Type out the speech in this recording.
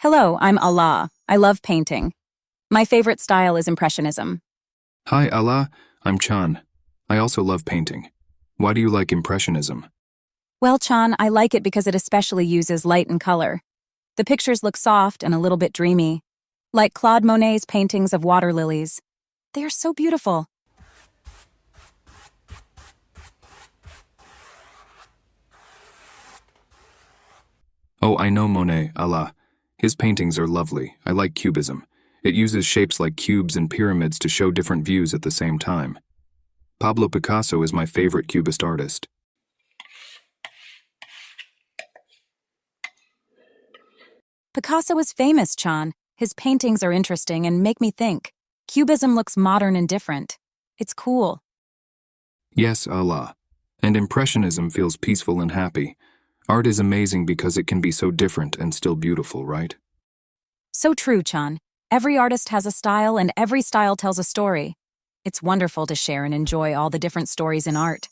Hello, I'm Allah. I love painting. My favorite style is Impressionism. Hi, Allah. I'm Chan. I also love painting. Why do you like Impressionism? Well, Chan, I like it because it especially uses light and color. The pictures look soft and a little bit dreamy, like Claude Monet's paintings of water lilies. They are so beautiful. Oh, I know Monet, Allah. His paintings are lovely. I like Cubism. It uses shapes like cubes and pyramids to show different views at the same time. Pablo Picasso is my favorite Cubist artist. Picasso is famous, Chan. His paintings are interesting and make me think. Cubism looks modern and different. It's cool. Yes, Allah. And Impressionism feels peaceful and happy. Art is amazing because it can be so different and still beautiful, right? So true, Chan. Every artist has a style and every style tells a story. It's wonderful to share and enjoy all the different stories in art.